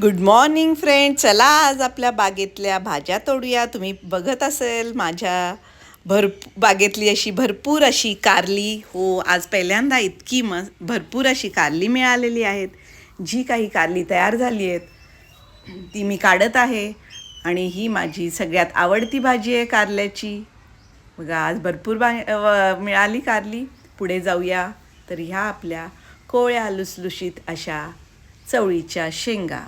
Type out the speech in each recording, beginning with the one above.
Good morning friend चला आज आपल्या बागेतल्या भाज्या तोडूया. तुम्ही बघत असेल माझ्या भर बागेतली अशी भरपूर अशी कारली. हो आज पहिल्यांदा इतकी म भरपूर अशी कारली मिळालेली आहेत. जी काही कारली तयार झाली आहेत ती मी काढत आहे. आणि ही माझी सगळ्यात आवडती भाजी आहे कारल्याची. बघा आज भरपूर बा मिळाली कारली. पुढे जाऊया. तर ह्या आपल्या कोळ्या लुसलुशीत अशा चवळीच्या शेंगा.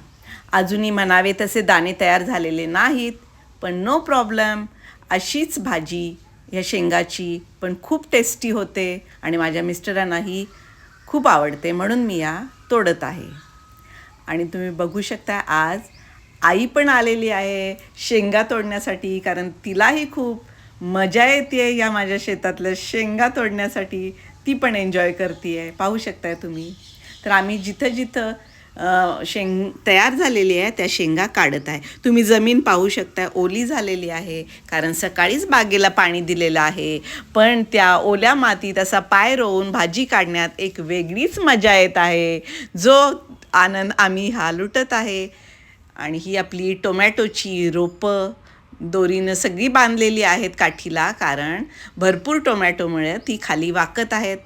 अजूनही म्हणावे तसे दाणे तयार झालेले नाहीत पण नो प्रॉब्लेम अशीच भाजी ह्या शेंगाची पण खूप टेस्टी होते आणि माझ्या मिस्टरांनाही खूप आवडते म्हणून मी या तोडत आहे. आणि तुम्ही बघू शकता आज आई पण आलेली आहे शेंगा तोडण्यासाठी कारण तिलाही खूप मजा येते या माझ्या शेतातल्या शेंगा तोडण्यासाठी. ती पण एन्जॉय करते आहे पाहू शकताय तुम्ही. तर आम्ही जिथं जिथं शेंग तयार झालेली आहे त्या शेंगा काढत आहे. तुम्ही जमीन पाहू शकताय ओली झालेली आहे कारण सकाळीच बागेला पाणी दिलेलं आहे. पण त्या ओल्या मातीत असा पाय रोवून भाजी काढण्यात एक वेगळीच मजा येत आहे. जो आनंद आम्ही हा लुटत आहे. आणि ही आपली टोमॅटोची रोपं दोरीनं सगळी बांधलेली आहेत काठीला कारण भरपूर टोमॅटोमुळे ती खाली वाकत आहेत.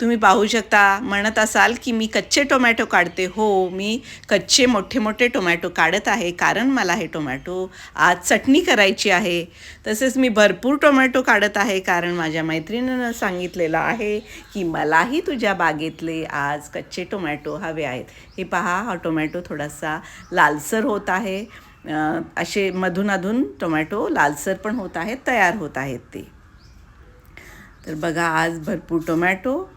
तुम्ही पाहू शकता म्हणत असाल की मी कच्चे टोमॅटो काढते. हो मी कच्चे मोठे मोठे टोमॅटो काढत आहे कारण मला हे टोमॅटो आज चटणी करायची आहे. तसेच मी भरपूर टोमॅटो काढत आहे कारण माझ्या मैत्रिणीनं सांगितलेलं आहे की मलाही तुझ्या बागेतले आज कच्चे टोमॅटो हवे आहेत. हे पहा हा टोमॅटो थोडासा लालसर होत आहे. असे मधून अधून टोमॅटो लालसर पण होत आहेत तयार होत आहेत ते. तर बघा आज भरपूर टोमॅटो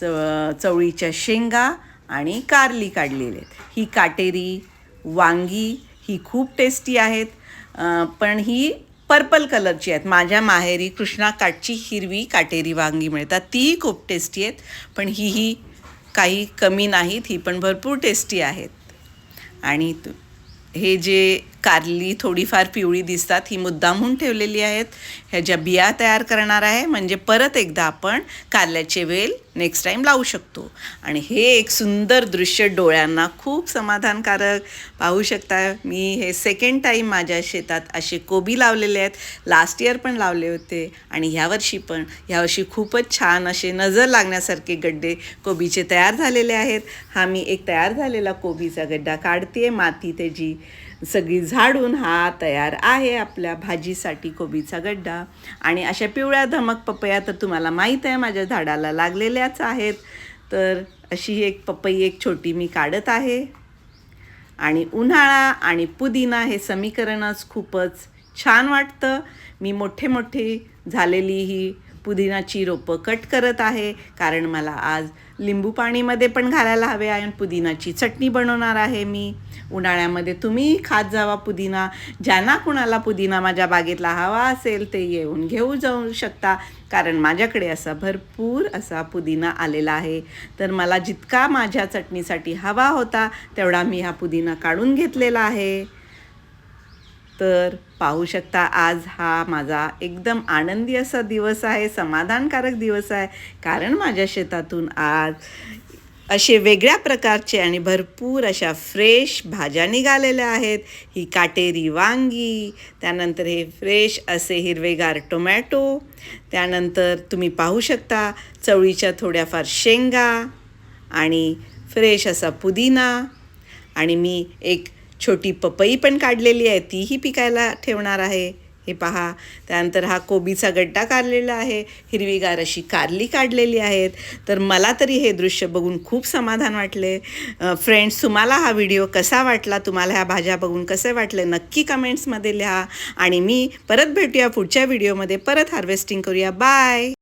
चव चवळीच्या शेंगा आणि कारली काढलेले आहेत. ही काटेरी वांगी ही खूप टेस्टी आहेत. पण ही पर्पल कलरची आहेत. माझ्या माहेरी कृष्णा काटची हिरवी काटेरी वांगी मिळतात. तीही खूप टेस्टी आहेत. पण ही ही काही कमी नाहीत. ही पण भरपूर टेस्टी आहेत. आणि तु- हे जे कारली थोडीफार पिवळी दिसतात ही मुद्दामहून ठेवलेली आहेत. ह्या ज्या बिया तयार करणार आहे म्हणजे परत एकदा आपण कारल्याचे वेल नेक्स्ट टाईम लावू शकतो. आणि हे एक सुंदर दृश्य डोळ्यांना खूप समाधानकारक पाहू शकता. मी हे सेकंड टाईम माझ्या शेतात असे कोबी लावलेले आहेत. लास्ट इयर पण लावले होते. आणि ह्यावर्षी पण. ह्यावर्षी खूपच छान असे नजर लागण्यासारखे गड्डे कोबीचे तयार झालेले आहेत. हा मी एक तयार झालेला कोबीचा गड्डा काढते माती त्याची सगळी झाडून हा तयार आहे आपल्या भाजीसाठी कोबीचा गड्डा. आणि अशा पिवळ्या धमक पपया तर तुम्हाला माहीत आहे माझ्या झाडाला लागलेल्या लागलेल्याच आहेत. तर अशी एक पपई एक छोटी मी काढत आहे. आणि उन्हाळा आणि पुदिना हे समीकरणच खूपच छान वाटतं. मी मोठे मोठे झालेली ही पुदिनाची रोपं कट करत आहे. कारण मला आज लिंबू पाणीमध्ये पण घालायला हवे आहे आणि पुदिनाची चटणी बनवणार आहे मी. उन्हाळ्यामध्ये तुम्ही खात जावा पुदिना. ज्यांना कुणाला पुदिना माझ्या बागेतला हवा असेल ते येऊन घेऊ जाऊ शकता. कारण माझ्याकडे असा भरपूर असा पुदिना आलेला आहे. तर मला जितका माझ्या चटणीसाठी हवा होता तेवढा मी हा पुदिना काढून घेतलेला आहे. तर पाहू शकता आज हा माझा एकदम आनंदी असा दिवस आहे समाधानकारक दिवस आहे. कारण माझ्या शेतातून आज असे वेगळ्या प्रकारचे आणि भरपूर अशा फ्रेश भाज्या निघालेल्या आहेत. ही काटेरी वांगी त्यानंतर हे फ्रेश असे हिरवेगार टोमॅटो त्यानंतर तुम्ही पाहू शकता चवळीच्या थोड्याफार शेंगा आणि फ्रेश असा पुदिना. आणि मी एक छोटी पपई पण काढलेली आहे तीही पिकायला ठेवणार आहे. हे पहा त्यानंतर हा कोबीचा गड्डा काढलेला आहे हिरवीगार अशी कारली काढलेली आहेत. तर मला तरी हे दृश्य बघून खूप समाधान वाटले. फ्रेंड्स तुम्हाला हा व्हिडिओ कसा वाटला? तुम्हाला ह्या भाज्या बघून कसे वाटले? नक्की कमेंट्समध्ये लिहा. आणि मी परत भेटूया पुढच्या व्हिडिओमध्ये परत हार्वेस्टिंग करूया. बाय